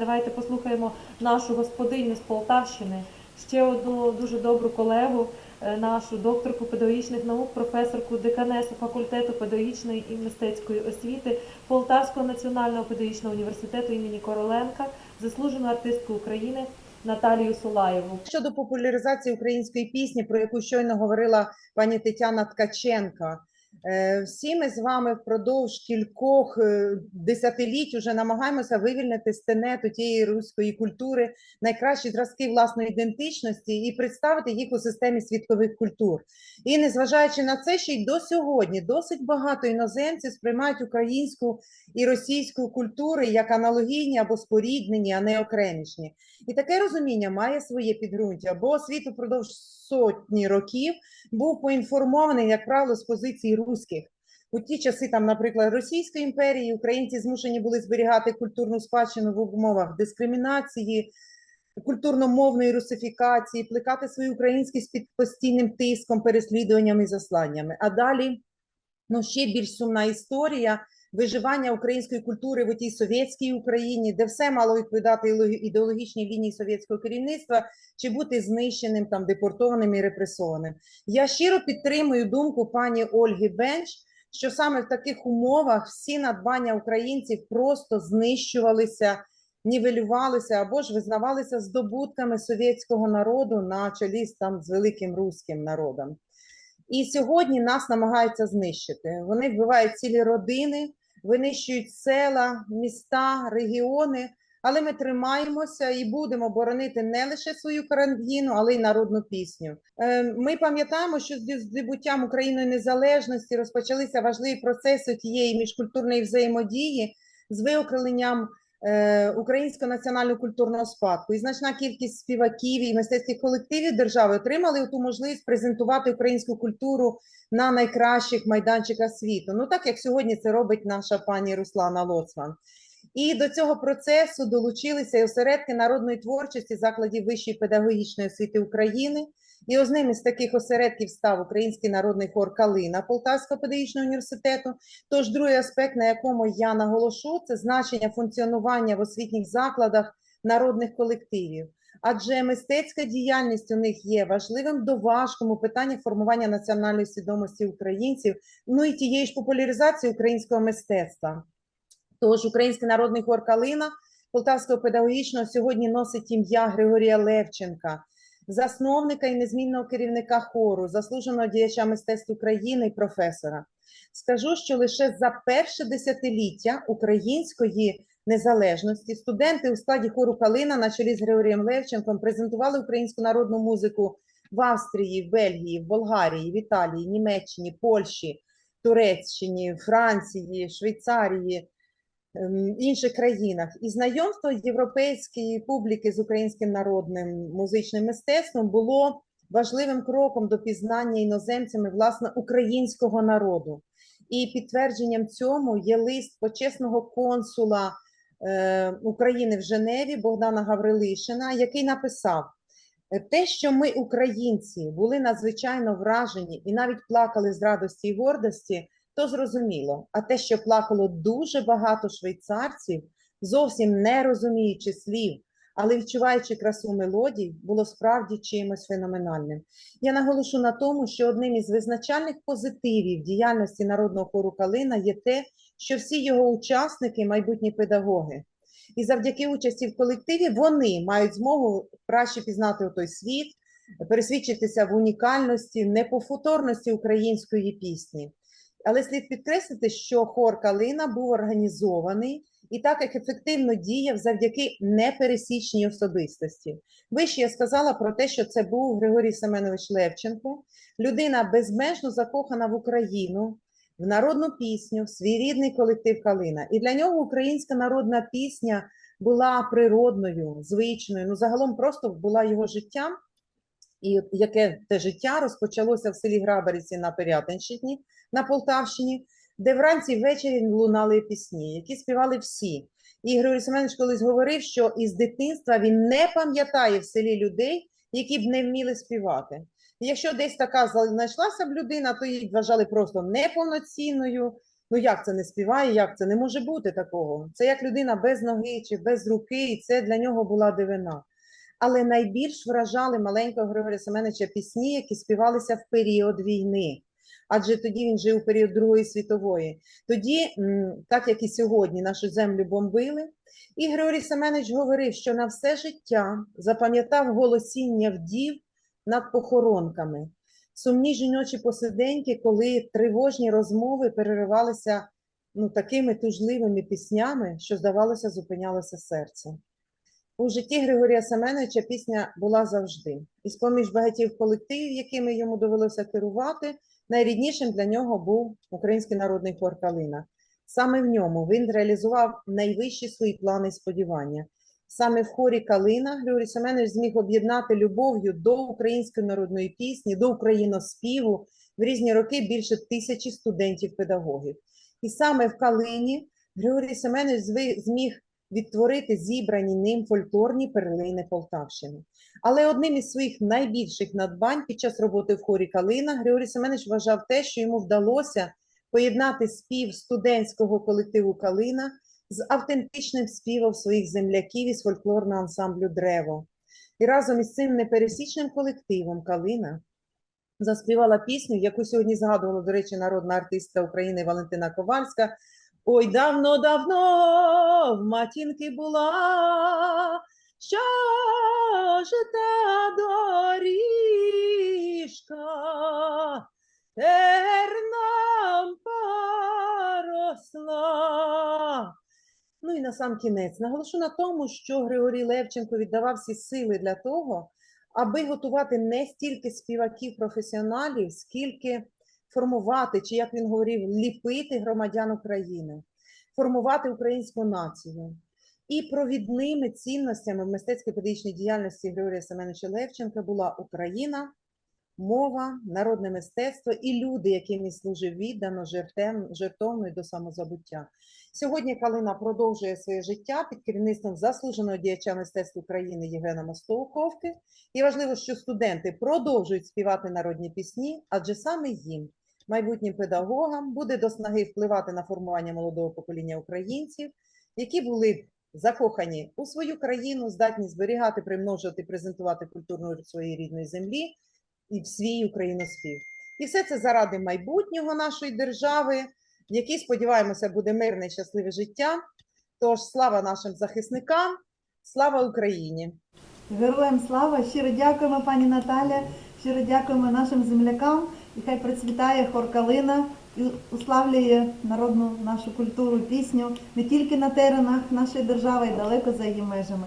Давайте послухаємо нашу господиню з Полтавщини, ще одну дуже добру колегу, е, нашу докторку педагогічних наук, професорку деканесу факультету педагогічної і мистецької освіти Полтавського національного педагогічного університету імені Короленка, заслужену артистку України Наталію Сулаєву. Щодо популяризації української пісні, про яку щойно говорила пані Тетяна Ткаченка, всі ми з вами впродовж кількох е, десятиліть уже намагаємося вивільнити з тенету тієї руської культури найкращі зразки власної ідентичності і представити їх у системі світових культур. І незважаючи на це, ще й до сьогодні досить багато іноземців сприймають українську і російську культури як аналогійні або споріднені, а не окремішні. І таке розуміння має своє підґрунтя, бо світ упродовж сотні років був поінформований, як правило, з позиції руських. У ті часи, там, наприклад, Російської імперії, українці змушені були зберігати культурну спадщину в умовах дискримінації, культурно-мовної русифікації, плекати свою українськість під постійним тиском, переслідуваннями і засланнями. А далі ну, ще більш сумна історія виживання української культури в тій совєтській Україні, де все мало відповідати ідеологічній лінії совєтського керівництва, чи бути знищеним, там депортованим і репресованим. Я щиро підтримую думку пані Ольги Бенч, що саме в таких умовах всі надбання українців просто знищувалися, нівелювалися або ж визнавалися здобутками совєтського народу на чолі там з великим руським народом. І сьогодні нас намагаються знищити. Вони вбивають цілі родини, винищують села, міста, регіони. Але ми тримаємося і будемо боронити не лише свою країну, але й народну пісню. Е, Ми пам'ятаємо, що з здобуттям Україною незалежності розпочалися важливі процеси тієї міжкультурної взаємодії з виокреленням українського національного культурного спадку. І значна кількість співаків і мистецьких колективів держави отримали ту можливість презентувати українську культуру на найкращих майданчиках світу. Ну так як сьогодні це робить наша пані Руслана Лоцман. І до цього процесу долучилися і осередки народної творчості закладів вищої педагогічної освіти України. І одним із таких осередків став Український народний хор Калина Полтавського педагогічного університету. Тож другий аспект, на якому я наголошу, це значення функціонування в освітніх закладах народних колективів. Адже мистецька діяльність у них є важливим доважком у питанні формування національної свідомості українців, ну і тієї ж популяризації українського мистецтва. Тож Український народний хор Калина Полтавського педагогічного сьогодні носить ім'я Григорія Левченка, засновника і незмінного керівника хору, заслуженого діяча мистецтв України і професора. Скажу, що лише за перше десятиліття української незалежності студенти у складі хору Калина на чолі з Григорієм Левченком презентували українську народну музику в Австрії, в Бельгії, в Болгарії, в Італії, Німеччині, Польщі, Туреччині, Франції, Швейцарії, інших країнах. І знайомство європейської публіки з українським народним музичним мистецтвом було важливим кроком до пізнання іноземцями власне українського народу. І підтвердженням цьому є лист почесного консула е, України в Женеві Богдана Гаврилишина, який написав. «Е, Те, що ми, українці, були надзвичайно вражені і навіть плакали з радості і гордості, то зрозуміло. А те, що плакало дуже багато швейцарців, зовсім не розуміючи слів, але відчуваючи красу мелодій, було справді чимось феноменальним. Я наголошу на тому, що одним із визначальних позитивів діяльності народного хору Калина є те, що всі його учасники майбутні педагоги. І завдяки участі в колективі вони мають змогу краще пізнати той світ, пересвідчитися в унікальності, неповторності української пісні. Але слід підкреслити, що хор Калина був організований і так як ефективно діяв завдяки непересічній особистості. Вище я сказала про те, що це був Григорій Семенович Левченко, людина безмежно закохана в Україну, в народну пісню, в свій рідний колектив Калина. І для нього українська народна пісня була природною, звичною. Ну, загалом просто була його життям. І яке те життя розпочалося в селі Грабарівці на Пирятинщині на Полтавщині, де вранці ввечері лунали пісні, які співали всі. І Григорій Семенович колись говорив, що із дитинства він не пам'ятає в селі людей, які б не вміли співати. Якщо десь така знайшлася б людина, то її вважали просто неповноцінною, Ну як це не співає? Як це не може бути такого? Це як людина без ноги чи без руки, і це для нього була дивина. Але найбільш вражали маленького Григорія Семеновича пісні, які співалися в період війни. Адже тоді він жив у період Другої світової. Тоді, так як і сьогодні, нашу землю бомбили. І Григорій Семенович говорив, що на все життя запам'ятав голосіння вдів над похоронками. Сумні жіночі посиденьки, коли тривожні розмови переривалися ну, такими тужливими піснями, що, здавалося, зупинялося серце. У житті Григорія Семеновича пісня була завжди. І з-поміж багатьох колективів, якими йому довелося керувати, найріднішим для нього був Український народний хор Калина. Саме в ньому він реалізував найвищі свої плани і сподівання. Саме в хорі Калина Григорій Семенович зміг об'єднати любов'ю до української народної пісні, до україноспіву в різні роки більше тисячі студентів-педагогів. І саме в Калині Григорій Семенович зміг відтворити зібрані ним фольклорні перлини Полтавщини. Але одним із своїх найбільших надбань під час роботи в хорі Калина Григорій Семенович вважав те, що йому вдалося поєднати спів студентського колективу Калина з автентичним співом своїх земляків із фольклорного ансамблю Древо. І разом із цим непересічним колективом Калина заспівала пісню, яку сьогодні згадувала, до речі, народна артистка України Валентина Ковальська. Ой, давно-давно в матінки була, що жита доріжка, терном поросла. Ну і на сам кінець наголошу на тому, що Григорій Левченко віддавав всі сили для того, аби готувати не стільки співаків-професіоналів, скільки формувати, чи як він говорив, ліпити громадян України, формувати українську націю. І провідними цінностями в мистецько-педагогічній діяльності Григорія Семеновича Левченка була Україна, мова, народне мистецтво і люди, яким він служив віддано, жертовно і до самозабуття. Сьогодні Калина продовжує своє життя під керівництвом заслуженого діяча мистецтв України Євгена Мостовковки. І важливо, що студенти продовжують співати народні пісні, адже саме їм, майбутнім педагогам, буде до снаги впливати на формування молодого покоління українців, які були закохані у свою країну, здатні зберігати, примножувати, презентувати культурну своєї рідної землі і в свій україноспів. І все це заради майбутнього нашої держави, в якій, сподіваємося, буде мирне щасливе життя. Тож слава нашим захисникам, слава Україні! Героям слава! Щиро дякуємо, пані Наталя, щиро дякуємо нашим землякам. І хай процвітає хор Калина і уславлює народну нашу культуру, пісню не тільки на теренах нашої держави, і далеко за її межами.